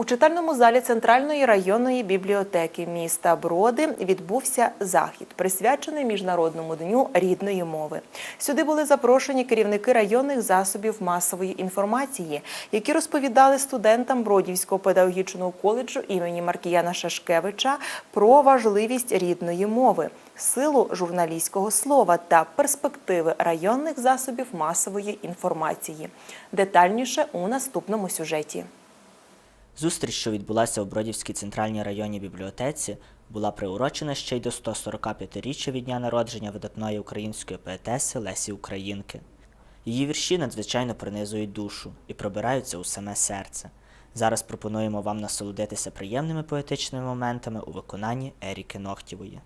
У читальному залі Центральної районної бібліотеки міста Броди відбувся захід, присвячений Міжнародному дню рідної мови. Сюди були запрошені керівники районних засобів масової інформації, які розповідали студентам Бродівського педагогічного коледжу імені Маркіяна Шашкевича про важливість рідної мови, силу журналістського слова та перспективи районних засобів масової інформації. Детальніше у наступному сюжеті. Зустріч, що відбулася у Бродівській центральній районній бібліотеці, була приурочена ще й до 145-річчя від дня народження видатної української поетеси Лесі Українки. Її вірші надзвичайно пронизують душу і пробираються у саме серце. Зараз пропонуємо вам насолодитися приємними поетичними моментами у виконанні Еріки Ногтєвої.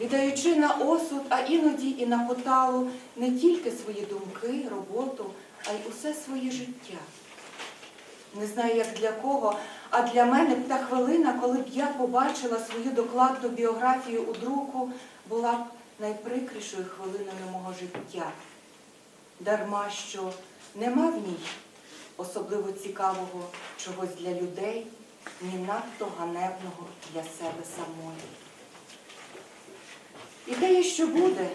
віддаючи на осуд, а іноді і на поталу не тільки свої думки, роботу, а й усе своє життя. Не знаю, як для кого, а для мене та хвилина, коли б я побачила свою докладну біографію у друку, була б найприкрішою хвилиною мого життя. Дарма що нема в ній особливо цікавого чогось для людей, ні надто ганебного для себе самої. І те, що буде,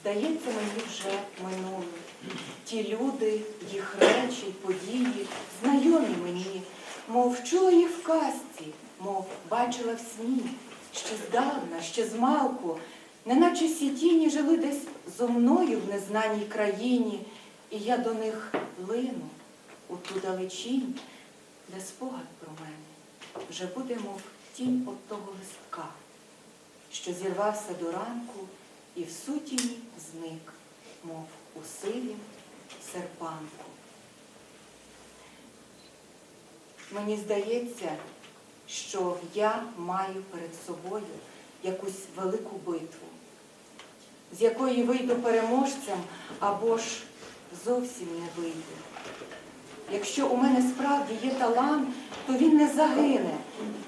здається мені вже минулим. Ті люди, їх речі, події, знайомі мені, мов чула їх в казці, мов бачила в сні, ще здавна, ще змалку, неначе всі тіні жили десь зо мною в незнаній країні, і я до них лину у ту далечінь, де спогад про мене. Вже буде, мов тінь от того листка що зірвався до ранку і в сутіні зник, мов у сивім серпанку. Мені здається, що я маю перед собою якусь велику битву, з якої вийду переможцем або ж зовсім не вийду. Якщо у мене справді є талант, то він не загине,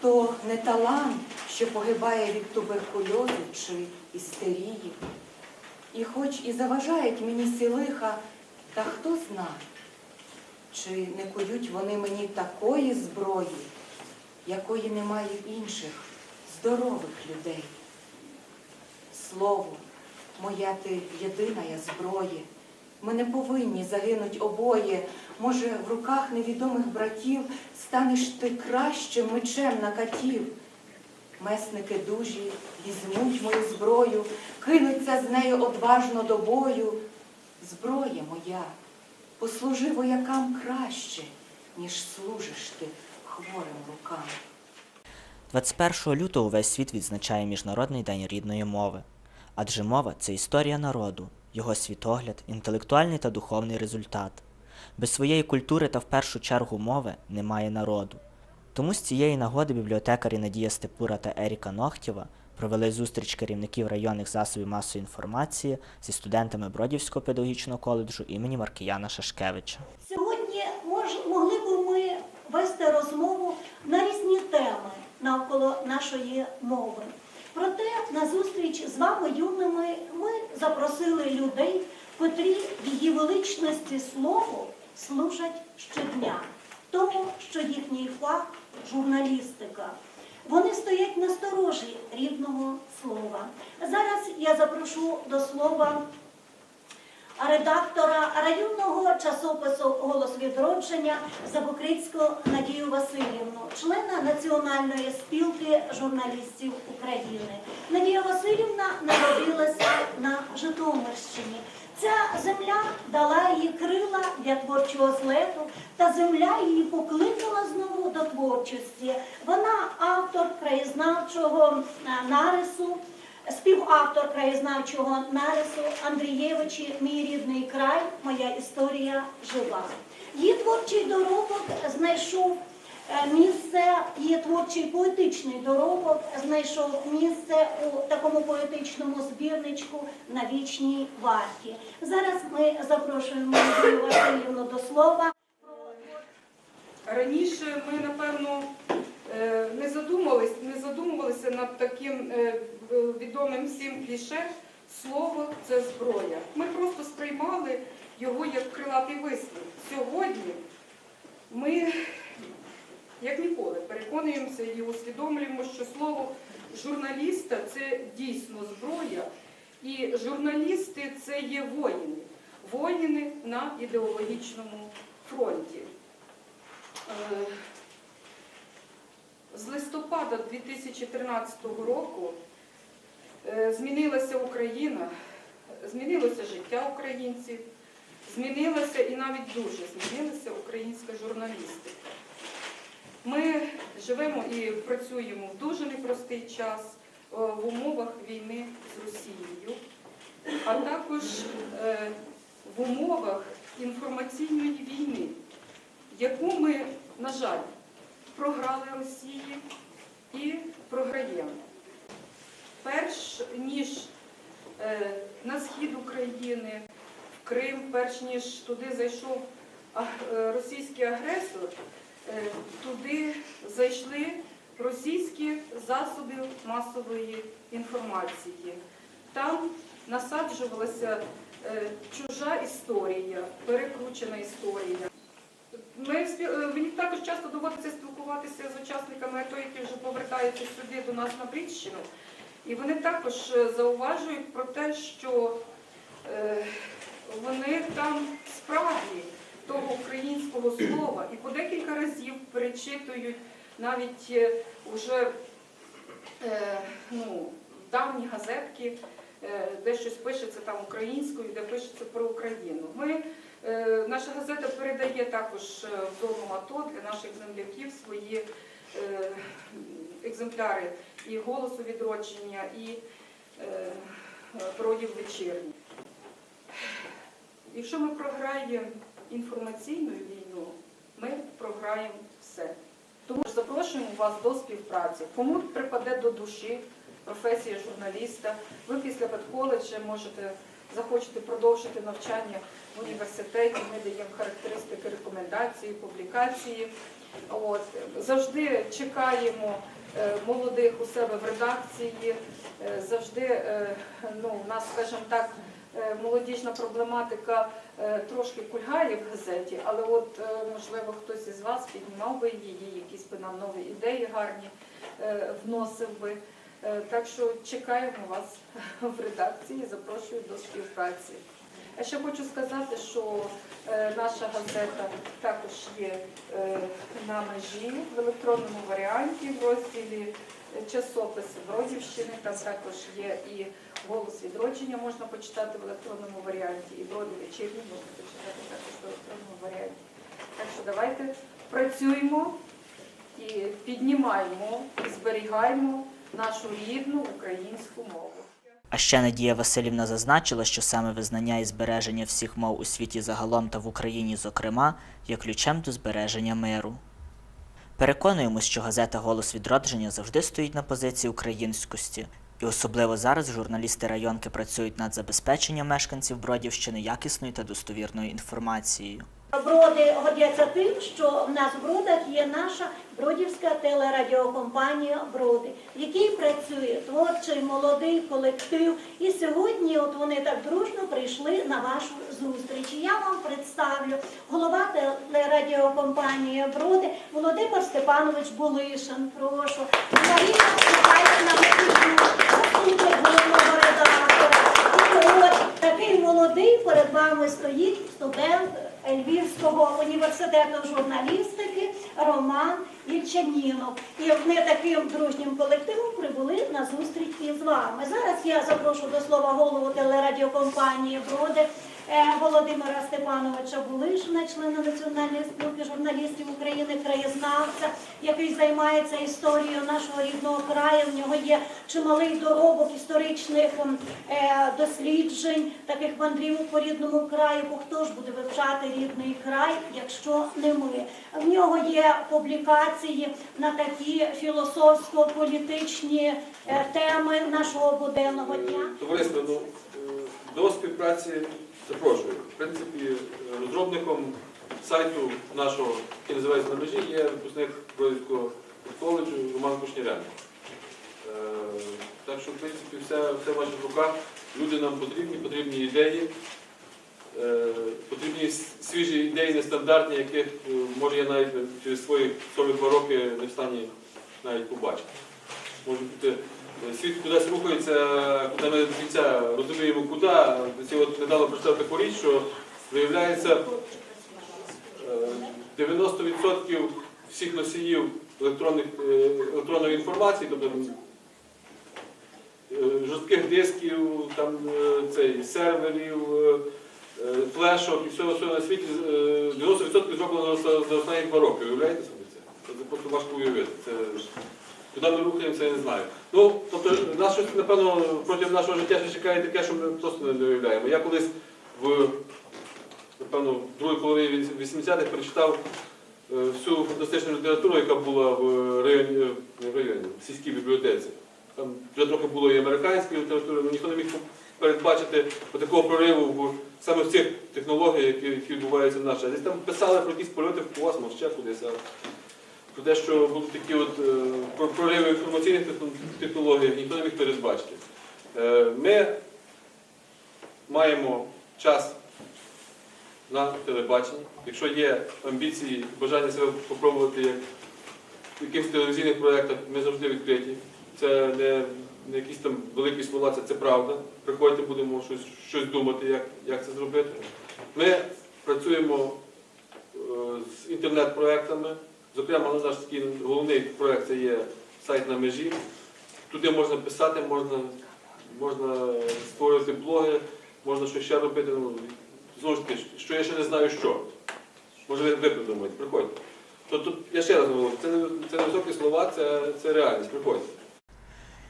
то не талант, що погибає від туберкульозу чи істерії. І хоч і заважають мені ці лиха, та хто знає, чи не кують вони мені такої зброї, якої немає інших здорових людей. Слово, моя ти єдина я зброє. Ми не повинні загинуть обоє. Може, в руках невідомих братів станеш ти кращим мечем на катів. Месники дужі візьмуть мою зброю, кинуться з нею одважно до бою. Зброя моя, послужи воякам краще, ніж служиш ти хворим рукам. 21 лютого весь світ відзначає Міжнародний день рідної мови. Адже мова це історія народу, його світогляд, інтелектуальний та духовний результат. Без своєї культури та в першу чергу мови немає народу. Тому з цієї нагоди бібліотекарі Надія Степура та Еріка Ногтєва провели зустріч керівників районних засобів масової інформації зі студентами Бродівського педагогічного коледжу імені Маркіяна Шашкевича. Сьогодні могли б ми вести розмову на різні теми навколо нашої мови. Проте на зустріч з вами, юними, ми запросили людей, котрі в її величності слову служать щодня, тому що їхній фах журналістика. Вони стоять на сторожі рідного слова. Зараз я запрошу до слова редактора районного часопису Голос відродження Забукрицьку Надію Васильівну, члена Національної спілки журналістів України. Надія Васильівна народилася на Житомирщині. Ця земля дала їй крила для творчого злету, та земля її покликала знову до творчості. Вона автор краєзнавчого е, нарису співавтор краєзнавчого нарису Андрієвичі Мій рідний край, моя історія жива. Її творчий доробок знайшов місце, її творчий поетичний доробок знайшов місце у такому поетичному збірничку на вічній варті. Зараз ми запрошуємо Надію Васильівну до слова. Раніше ми, напевно, е, не задумувалися, не задумувалися над таким е, відомим всім кліше слово це зброя. Ми просто сприймали його як крилатий вислів. Сьогодні ми як ніколи, переконуємося і усвідомлюємо, що слово журналіста це дійсно зброя, і журналісти це є воїни, воїни на ідеологічному фронті. Е, З листопада 2013 року е, змінилася Україна, змінилося життя українців, змінилася і навіть дуже змінилася українська журналістика. Ми живемо і працюємо в дуже непростий час е, в умовах війни з Росією, а також е, в умовах інформаційної війни, яку ми, на жаль, програли Росії і програємо. Перш ніж е, на схід України, в Крим, перш ніж туди зайшов російський агресор, туди зайшли російські засоби масової інформації. Там насаджувалася е, чужа історія, перекручена історія. Ми е, мені також часто доводиться спілкуватися з учасниками АТО, які вже повертаються сюди до нас на Брідщину. І вони також е, зауважують про те, що е, вони там справді того українського слова і по декілька разів перечитують навіть е, уже е, ну, давні газетки, е, де щось пишеться там українською, де пишеться про Україну. Ми, е, наша газета передає також е, в зону АТО для наших земляків свої е, екземпляри і голосу відродження, і е, бродів вечірні. Якщо ми програємо інформаційну війну, ми програємо все. Тому запрошуємо вас до співпраці. Кому припаде до душі професія журналіста, ви після педколеджа можете захочете продовжити навчання в університеті. Ми даємо характеристики, рекомендації, публікації. От. Завжди чекаємо е, молодих у себе в редакції. Е, Завжди е, ну, у нас, скажімо так, молодіжна проблематика е, трошки кульгає в газеті, але от е, можливо хтось із вас піднімав би її, якісь би нам нові ідеї гарні е, вносив би. Е, Так що чекаємо вас в редакції, запрошую до співпраці. Я ще хочу сказати, що е, наша газета також є е, на межі в електронному варіанті в розділі е, часописи Бродівщини. Там також є і голос відродження можна почитати в електронному варіанті, і броди вечірні можна почитати також в електронному варіанті. Так що давайте працюємо і піднімаємо і зберігаємо нашу рідну українську мову. А ще Надія Васильівна зазначила, що саме визнання і збереження всіх мов у світі загалом та в Україні, зокрема, є ключем до збереження миру. Переконуємось, що газета Голос відродження завжди стоїть на позиції українськості, і особливо зараз журналісти районки працюють над забезпеченням мешканців Бродівщини якісною та достовірною інформацією. Броди годяться тим, що в нас в Бродах є наша бродівська телерадіокомпанія Броди, в якій працює творчий молодий колектив. І сьогодні от вони так дружно прийшли на вашу зустріч. Я вам представлю голова телерадіокомпанії Броди Володимир Степанович Булишин. Прошу. Марія Михайлівна Микитюк. Такий молодий перед вами стоїть студент Львівського університету журналістики Роман Ільчанінов. І вони таким дружнім колективом прибули на зустріч із вами. Зараз я запрошу до слова голову телерадіокомпанії Броди Володимира Степановича Булишина, члена Національної спілки журналістів України, краєзнавця, який займається історією нашого рідного краю. В нього є чималий доробок історичних ем, е, досліджень, таких мандрівок по рідному краю. Бо хто ж буде вивчати рідний край, якщо не ми? В нього є публікації на такі філософсько-політичні е, теми нашого буденного дня. Товариство, ну, е, до співпраці запрошую. В принципі, е, розробником сайту нашого, який називається на межі, є випускник Бродівського коледжу Роман Кушніренко. Е, Так що, в принципі, все, все в ваших руках. Люди нам потрібні, потрібні ідеї. е, потрібні свіжі ідеї, нестандартні, яких може я навіть через свої 42 роки не в стані навіть побачити. Може бути, світ кудись рухається, куди ми до кінця розуміємо, куди. Ці от недавно прочитав таку річ, що виявляється е, 90% всіх носіїв е, електронної інформації, тобто е, жорстких дисків, там, е, цей, серверів, е, е, флешок і всього всього на світі, е, 90% зроблено за останні два роки. Уявляєте собі це? Це просто важко уявити. Це, куди ми рухаємося, я не знаю. Ну, тобто, нас щось, напевно, протягом нашого життя ще чекає таке, що ми просто не уявляємо. Я колись в, напевно, в другій половині 80-х перечитав е, всю фантастичну літературу, яка була в районі, е, в районі, в сільській бібліотеці. Там вже трохи було і американської літератури, але ніхто не міг передбачити такого прориву в саме в цих технологіях, які, які відбуваються в нашій. Десь там писали про якісь польоти в космос, ще кудись. Про те, що будуть такі от е, про- прориви інформаційних техно- технологій, ніхто не міг передбачити. Е, Ми маємо час на телебаченні. Якщо є амбіції, бажання себе попробувати як в якихось телевізійних проєктах, ми завжди відкриті. Це не, не якісь там великі слова, це, це правда. Приходьте, будемо щось, щось думати, як, як це зробити. Ми працюємо е, з інтернет-проектами. Зокрема, наш такий головний проект це є сайт на межі. Туди можна писати, можна, можна створювати блоги, можна щось ще робити. Ну, знову ж таки, що я ще не знаю що. Може ви придумаєте, приходьте. Тобто, я ще раз говорю, це не, це не високі слова, це, це реальність. Приходьте.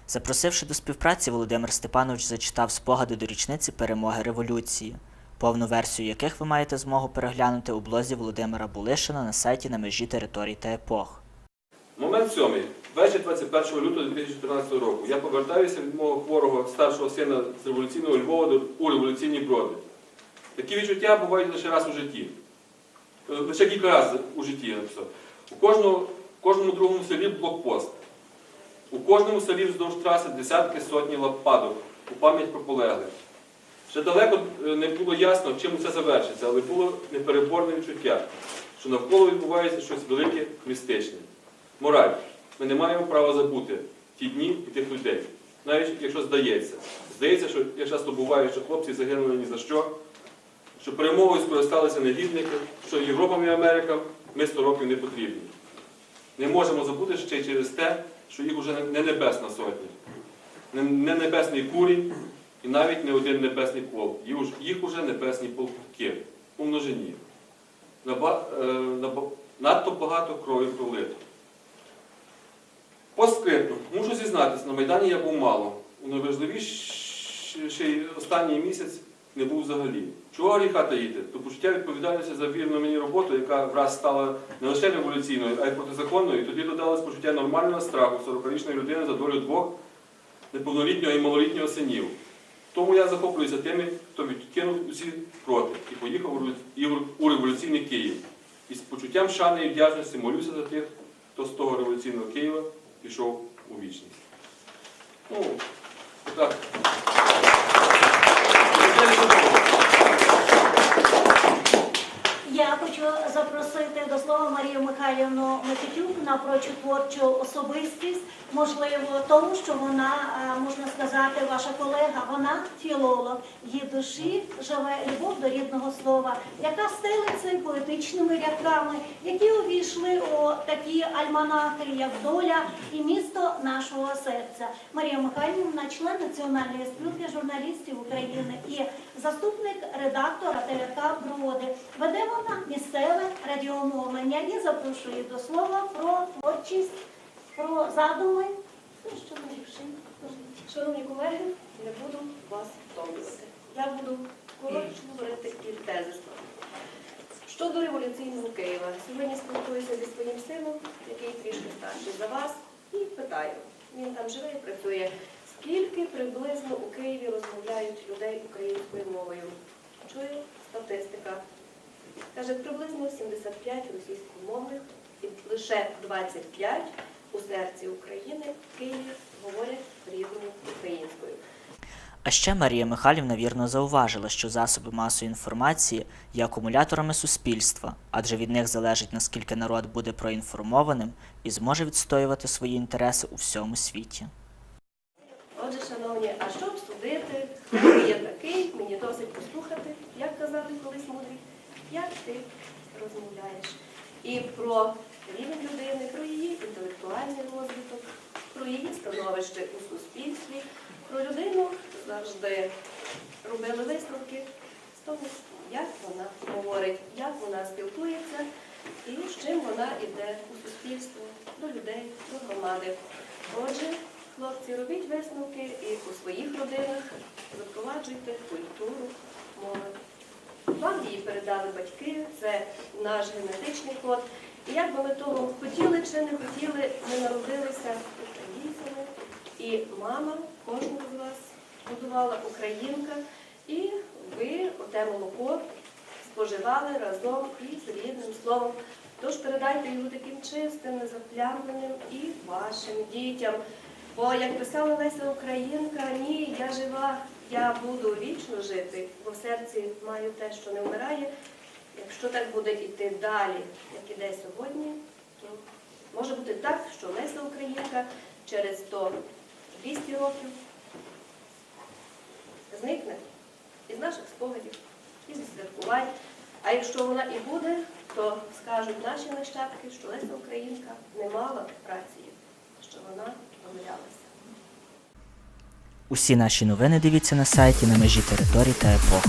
Запросивши до співпраці, Володимир Степанович зачитав спогади до річниці перемоги революції, повну версію яких ви маєте змогу переглянути у блозі Володимира Булишина на сайті на межі територій та епох. Момент сьомий. Вечір 21 лютого 2014 року. Я повертаюся від мого хворого старшого сина з революційного Львова у революційні броди. Такі відчуття бувають лише раз у житті. Е, Лише кілька разів у житті я написав. У кожному, в кожному другому селі блокпост. У кожному селі вздовж траси десятки сотні лападок у пам'ять про полеглих. Ще далеко е, не було ясно, чим це завершиться, але було непереборне відчуття, що навколо відбувається щось велике, містичне. Мораль. Ми не маємо права забути ті дні і тих людей. Навіть якщо здається. Здається, що як часто буває, що хлопці загинули ні за що, що перемогою скористалися негідники, що Європам і Америкам ми 100 років не потрібні. Не можемо забути ще й через те, що їх уже не небесна сотня, не небесний курінь і навіть не один небесний полк. Їх уж- уже небесні полки у множині. Е, Надто багато крові пролито. Постскриптум. Мушу зізнатися, на Майдані я був мало. У найважливіший останній місяць не був взагалі. Чого гріха таїти? То почуття відповідальності за вірну мені роботу, яка враз стала не лише революційною, а й протизаконною, і тоді додалось почуття нормального страху 40-річної людини за долю двох неповнолітнього і малолітнього синів. Тому я захоплююся тими, хто відкинув усі проти і поїхав у революційний Київ. І з почуттям шани і вдячності молюся за тих, хто з того революційного Києва пішов у вічність. Ну, так. Це не довго. Я хочу запросити до слова Марію Михайлівну Микитюк на творчу особистість. Можливо, тому що вона, е, можна сказати, ваша колега, вона філолог. Її душі живе любов до рідного слова, яка стелиться поетичними рядками, які увійшли у такі альманахи, як доля і місто нашого серця. Марія Михайлівна, член Національної спілки журналістів України і заступник редактора ТРК Броди. Веде вона місцеве радіомовлення і запрошую до слова про творчість, про задуми. Ну. Шановні колеги, не буду вас втомлювати. Я буду коротко говорити і тезисно. Щодо революційного Києва, сьогодні спілкуюся зі своїм сином, який трішки старший за вас, і питаю. Він там живе і працює. Скільки приблизно у Києві розмовляють людей українською мовою? Чую статистика. Каже, приблизно 75 російськомовних і лише 25 у серці України в Києві говорять рідною українською. А ще Марія Михайлівна вірно зауважила, що засоби масової інформації є акумуляторами суспільства, адже від них залежить наскільки народ буде проінформованим і зможе відстоювати свої інтереси у всьому світі. Отже, шановні, а що обсудити? Є такий? Мені досить послухати, як казати колись мудрий, як ти розмовляєш. І про рівень людини, про її інтелектуальний розвиток, про її становище у суспільстві, про людину завжди робили висновки з того, як вона говорить, як вона спілкується і з чим вона йде у суспільство, до людей, до громади. Отже, хлопці, робіть висновки і у своїх родинах запроваджуйте культуру мови. Її передали батьки, це наш генетичний код. І як би ми того хотіли чи не хотіли, ми народилися українцями, і мама кожного з вас будувала українка, і ви оте молоко споживали разом із рідним словом. Тож передайте його таким чистим, незаплямленим і вашим дітям. Бо, як писала Леся Українка, ні, я жива, я буду вічно жити, бо в серці маю те, що не вмирає. Якщо так буде йти далі, як іде сьогодні, то може бути так, що Леся Українка через 100 200 років зникне із наших спогадів, із святкувань. А якщо вона і буде, то скажуть наші нащадки, що Леся Українка не мала праці, що вона помилялася. Усі наші новини дивіться на сайті на межі територій та епох.